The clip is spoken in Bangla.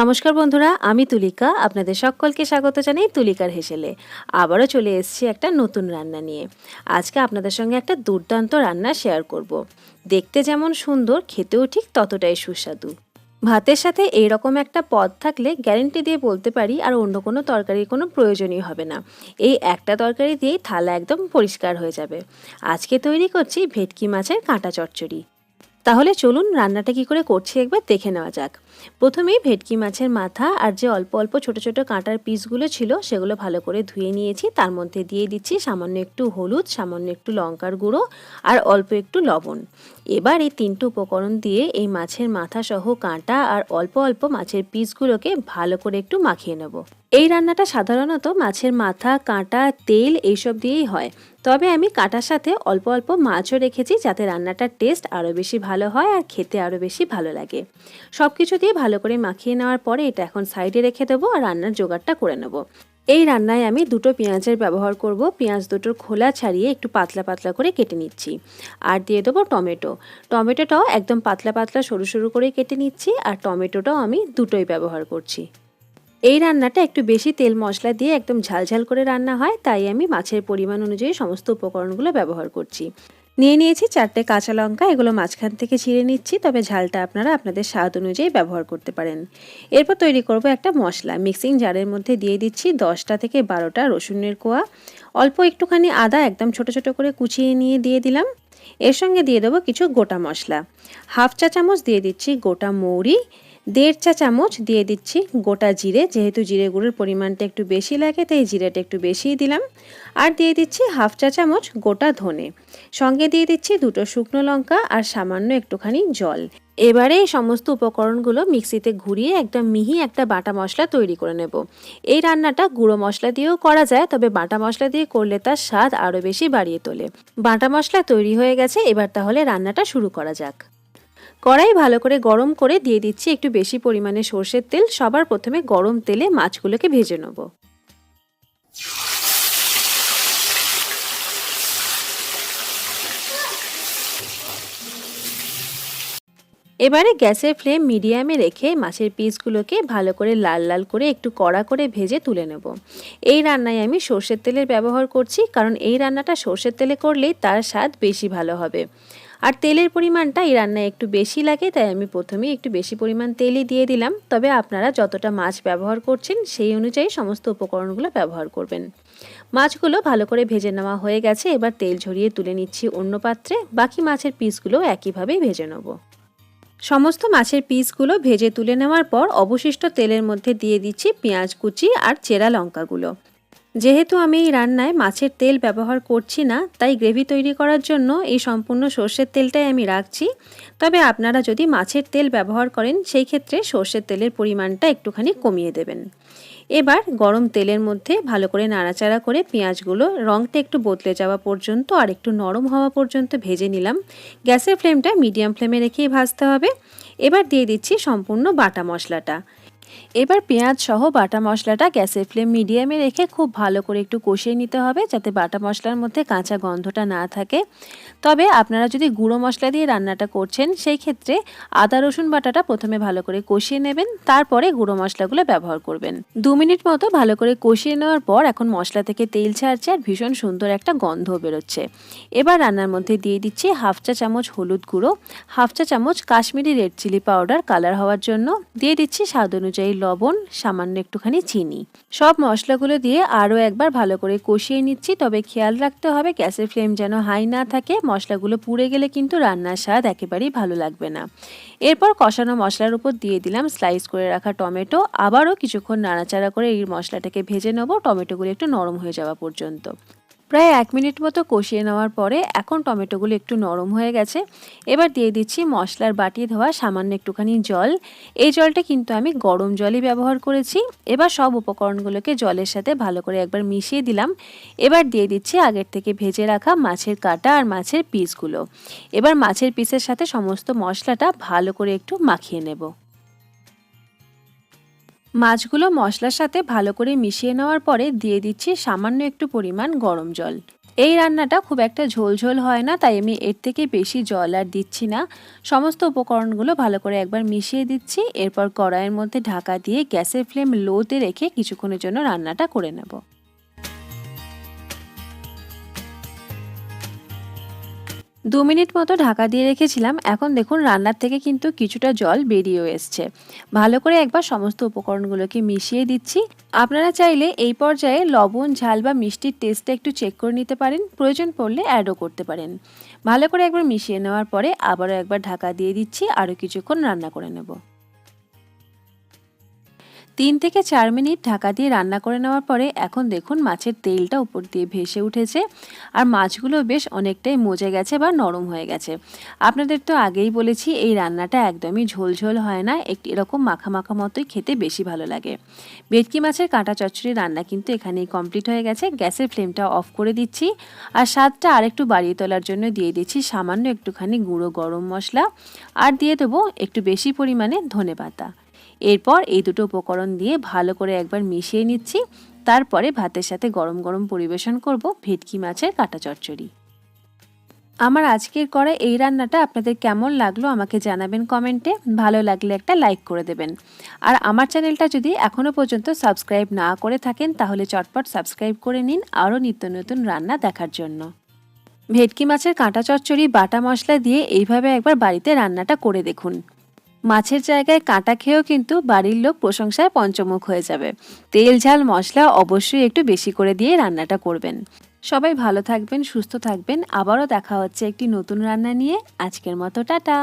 নমস্কার বন্ধুরা, আমি তুলিকা। আপনাদের সকলকে স্বাগত জানাই তুলিকার হেসেলে। আবারও চলে এসেছি একটা নতুন রান্না নিয়ে। আজকে আপনাদের সঙ্গে একটা দুর্দান্ত রান্না শেয়ার করব। দেখতে যেমন সুন্দর, খেতেও ঠিক ততটাই সুস্বাদু। ভাতের সাথে এই রকম একটা পদ থাকলে গ্যারেন্টি দিয়ে বলতে পারি, আর অন্য কোনো তরকারির কোনো প্রয়োজনই হবে না। এই একটা তরকারি দিয়েই থালা একদম পরিষ্কার হয়ে যাবে। আজকে তৈরি করছি ভেটকি মাছের কাঁটা চচ্চড়ি। তাহলে চলুন রান্নাটা কি করে করছি একবার দেখে নেওয়া যাক। প্রথমেই ভেটকি মাছের মাথা আর যে অল্প অল্প ছোট ছোট কাঁটার পিসগুলো ছিল সেগুলো ভালো করে ধুয়ে নিয়েছি। তার মধ্যে দিয়ে দিচ্ছি সামান্য একটু হলুদ, সামান্য একটু লঙ্কার গুঁড়ো আর অল্প একটু লবণ। এবার এই তিনটে উপকরণ দিয়ে এই মাছের মাথা সহ কাঁটা আর অল্প অল্প মাছের পিসগুলোকে ভালো করে একটু মাখিয়ে নেব। এই রান্নাটা সাধারণত মাছের মাথা, কাঁটা, তেল এইসব দিয়েই হয়। তবে আমি কাঁটার সাথে অল্প অল্প মাছও রেখেছি যাতে রান্নাটার টেস্ট আরও বেশি ভালো হয় আর খেতে আরও বেশি ভালো লাগে। সব কিছু দিয়ে করে মাখিয়ে নেওয়ার পরে এটা এখন সাইডে রেখে দেবো আর রান্নার জোগাড়টা করে নেব। এই রান্নায় আমি দুটো পেঁয়াজের ব্যবহার করব। পেঁয়াজ দুটোর খোলা ছাড়িয়ে একটু পাতলা পাতলা করে কেটে নিচ্ছি। আর দিয়ে দেবো টমেটো। টমেটোটাও একদম পাতলা পাতলা সরু সরু করে কেটে নিচ্ছি আর টমেটোটাও আমি দুটোই ব্যবহার করছি। এই রান্নাটা একটু বেশি তেল মশলা দিয়ে একদম ঝালঝাল করে রান্না হয়, তাই আমি মাছের পরিমাণ অনুযায়ী সমস্ত উপকরণগুলো ব্যবহার করছি। নিয়ে নিয়েছি চারটে কাঁচা লঙ্কা, এগুলো মাঝখান থেকে ছিঁড়ে নিচ্ছি, তবে ঝালটা আপনারা আপনাদের স্বাদ অনুযায়ী ব্যবহার করতে পারেন। এরপর তৈরি করব একটা মশলা। মিক্সিং জারের মধ্যে দিয়ে দিচ্ছি দশটা থেকে বারোটা রসুনের কোয়া। অল্প একটুখানি আদা একদম ছোট ছোট করে কুচিয়ে নিয়ে দিয়ে দিলাম। এর সঙ্গে দিয়ে দেবো কিছু গোটা মশলা। হাফ চা চামচ দিয়ে দিচ্ছি গোটা মৌরি। দেড় চা চামচ দিয়ে দিচ্ছি গোটা জিরে, যেহেতু জিরে গুঁড়োর পরিমাণটা একটু বেশি লাগে, তাই জিরেটা একটু বেশিই দিলাম। আর দিয়ে দিচ্ছি হাফ চা চামচ গোটা ধনে। সঙ্গে দিয়ে দিচ্ছি দুটো শুকনো লঙ্কা আর সামান্য একটুখানি জল। এবারে এই সমস্ত উপকরণগুলো মিক্সিতে ঘুরিয়ে একদম মিহি একটা বাটা মশলা তৈরি করে নেব। এই রান্নাটা গুঁড়ো মশলা দিয়েও করা যায়, তবে বাটা মশলা দিয়ে করলে তার স্বাদ আরও বেশি বাড়িয়ে তোলে। বাটা মশলা তৈরি হয়ে গেছে, এবার তাহলে রান্নাটা শুরু করা যাক। কড়াই ভালো করে গরম করে দিয়ে দিচ্ছি একটু বেশি পরিমাণে সর্ষের তেল। সবার প্রথমে গরম তেলে মাছগুলোকে ভেজে নেব। এবারে গ্যাসের ফ্লেম মিডিয়ামে রেখে মাছের পিসগুলোকে ভালো করে লাল লাল করে একটু কড়া করে ভেজে তুলে নেব। এই রান্নায় আমি সর্ষের তেলের ব্যবহার করছি, কারণ এই রান্নাটা সর্ষের তেলে করলেই তার স্বাদ বেশি ভালো হবে। আর তেলের পরিমাণটা এই রান্নায় একটু বেশি লাগে, তাই আমি প্রথমেই একটু বেশি পরিমাণ তেলই দিয়ে দিলাম। তবে আপনারা যতটা মাছ ব্যবহার করছেন, সেই অনুযায়ী সমস্ত উপকরণগুলো ব্যবহার করবেন। মাছগুলো ভালো করে ভেজে নেওয়া হয়ে গেছে, এবার তেল ঝরিয়ে তুলে নিচ্ছি অন্য পাত্রে। বাকি মাছের পিসগুলো একইভাবেই ভেজে নেব। সমস্ত মাছের পিসগুলো ভেজে তুলে নেওয়ার পর অবশিষ্ট তেলের মধ্যে দিয়ে দিচ্ছি পেঁয়াজ কুচি আর চেরা লঙ্কাগুলো। যেহেতু আমি এই রান্নায় মাছের তেল ব্যবহার করছি না, তাই গ্রেভি তৈরি করার জন্য এই সম্পূর্ণ সর্ষের তেলটাই আমি রাখছি। তবে আপনারা যদি মাছের তেল ব্যবহার করেন, সেই ক্ষেত্রে সর্ষের তেলের পরিমাণটা একটুখানি কমিয়ে দেবেন। এবার গরম তেলের মধ্যে ভালো করে নাড়াচাড়া করে পেঁয়াজগুলো রঙটা একটু বদলে যাওয়া পর্যন্ত আর একটু নরম হওয়া পর্যন্ত ভেজে নিলাম। গ্যাসের ফ্লেমটা মিডিয়াম ফ্লেমে রেখেই ভাজতে হবে। এবার দিয়ে দিচ্ছি সম্পূর্ণ বাটা মশলাটা। এবার পেঁয়াজ সহ বাটা মশলাটা গ্যাসের ফ্লেম মিডিয়ামে রেখে খুব ভালো করে একটু কষিয়ে নিতে হবে যাতে বাটা মশলার মধ্যে কাঁচা গন্ধটা না থাকে। তবে আপনারা যদি গুঁড়ো মশলা দিয়ে রান্নাটা করছেন, সেই ক্ষেত্রে আদা, রসুন বাটাটা প্রথমে ভালো করে কষিয়ে নেবেন, তারপরে গুঁড়ো মশলাগুলো ব্যবহার করবেন। দু মিনিট মতো ভালো করে কষিয়ে নেওয়ার পর এখন মশলা থেকে তেল ছাড়ছে আর ভীষণ সুন্দর একটা গন্ধ বেরোচ্ছে। এবার রান্নার মধ্যে দিয়ে দিচ্ছি হাফ চা চামচ হলুদ গুঁড়ো, হাফ চা চামচ Kashmiri red chilli powder colour হওয়ার জন্য। দিয়ে দিচ্ছি স্বাদ অনুযায়ী লবণ, সামান্য একটুখানি চিনি। সব মশলাগুলো দিয়ে আরও একবার ভালো করে কষিয়ে নিচ্ছি, তবে খেয়াল রাখতে হবে গ্যাসের ফ্লেম যেন হাই না থাকে। মশলাগুলো পুড়ে গেলে কিন্তু রান্নার স্বাদ একেবারেই ভালো লাগবে না। এরপর কষানো মশলার উপর দিয়ে দিলাম স্লাইস করে রাখা টমেটো। আবারও কিছুক্ষণ নাড়াচাড়া করে এই মশলাটাকে ভেজে নেব। টমেটোগুলো একটু নরম হয়ে যাওয়া পর্যন্ত। প্রায় এক মিনিট মতো কষিয়ে নেওয়ার পরে এখন টমেটোগুলো একটু নরম হয়ে গেছে। এবার দিয়ে দিচ্ছি মশলার বাটি ধোয়া সামান্য একটুখানি জল। এই জলটা কিন্তু আমি গরম জলই ব্যবহার করেছি। এবার সব উপকরণগুলোকে জলের সাথে ভালো করে একবার মিশিয়ে দিলাম। এবার দিয়ে দিচ্ছি আগের থেকে ভেজে রাখা মাছের কাটা আর মাছের পিসগুলো। এবার মাছের পিসের সাথে সমস্ত মশলাটা ভালো করে একটু মাখিয়ে নেব। মাছগুলো মশলার সাথে ভালো করে মিশিয়ে নেওয়ার পরে দিয়ে দিচ্ছি সামান্য একটু পরিমাণ গরম জল। এই রান্নাটা খুব একটা ঝোলঝোল হয় না, তাই আমি এর থেকে বেশি জল আর দিচ্ছি না। সমস্ত উপকরণগুলো ভালো করে একবার মিশিয়ে দিচ্ছি, এরপর কড়াইয়ের মধ্যে ঢাকা দিয়ে গ্যাসের ফ্লেম লোতে রেখে কিছুক্ষণের জন্য রান্নাটা করে নেব। দু মিনিট মতো ঢাকা দিয়ে রেখেছিলাম। এখন দেখুন, রান্নার থেকে কিন্তু কিছুটা জল বেরিয়েও এসছে। ভালো করে একবার সমস্ত উপকরণগুলোকে মিশিয়ে দিচ্ছি। আপনারা চাইলে এই পর্যায়ে লবণ, ঝাল বা মিষ্টির টেস্টটা একটু চেক করে নিতে পারেন। প্রয়োজন পড়লে অ্যাডও করতে পারেন। ভালো করে একবার মিশিয়ে নেওয়ার পরে আবারও একবার ঢাকা দিয়ে দিচ্ছি। আরও কিছুক্ষণ রান্না করে নেব। তিন থেকে চার মিনিট ঢাকা দিয়ে রান্না করে নেওয়ার পরে এখন দেখুন মাছের তেলটা উপর দিয়ে ভেসে উঠেছে। আর মাছগুলো বেশ অনেকটাই মজে গেছে বা নরম হয়ে গেছে। আপনাদের তো আগেই বলেছি, এই রান্নাটা একদমই ঝোলঝোল হয় না। একটি এরকম মাখা মাখা মতোই খেতে বেশি ভালো লাগে। ভেটকি মাছের কাঁটা চচ্চড়ি রান্না কিন্তু এখানেই কমপ্লিট হয়ে গেছে। গ্যাসের ফ্লেমটা অফ করে দিচ্ছি। আর স্বাদটা আরেকটু বাড়িয়ে তোলার জন্য দিয়ে দিচ্ছি সামান্য একটুখানি গুঁড়ো গরম মশলা। আর দিয়ে দেবো একটু বেশি পরিমাণে ধনে পাতা। এরপর এই দুটো উপকরণ দিয়ে ভালো করে একবার মিশিয়ে নিচ্ছি। তারপরে ভাতের সাথে গরম গরম পরিবেশন করব ভেটকি মাছের কাটা চচ্চড়ি। আমার আজকের করা এই রান্নাটা আপনাদের কেমন লাগল আমাকে জানাবেন কমেন্টে। ভালো লাগলে একটা লাইক করে দেবেন। আর আমার চ্যানেলটা যদি এখনও পর্যন্ত সাবস্ক্রাইব না করে থাকেন, তাহলে চটপট সাবস্ক্রাইব করে নিন আরও নিত্য নতুন রান্না দেখার জন্য। ভেটকি মাছের কাঁটা চচ্চড়ি, বাটা মশলা দিয়ে এইভাবে একবার বাড়িতে রান্নাটা করে দেখুন। মাছের জায়গায় কাঁটা খেয়েও কিন্তু বাড়ির লোক প্রশংসায় পঞ্চমুখ হয়ে যাবে। তেল, ঝাল, মশলা অবশ্যই একটু বেশি করে দিয়ে রান্নাটা করবেন। সবাই ভালো থাকবেন, সুস্থ থাকবেন। আবারও দেখা হচ্ছে একটি নতুন রান্না নিয়ে। আজকের মতো টাটা।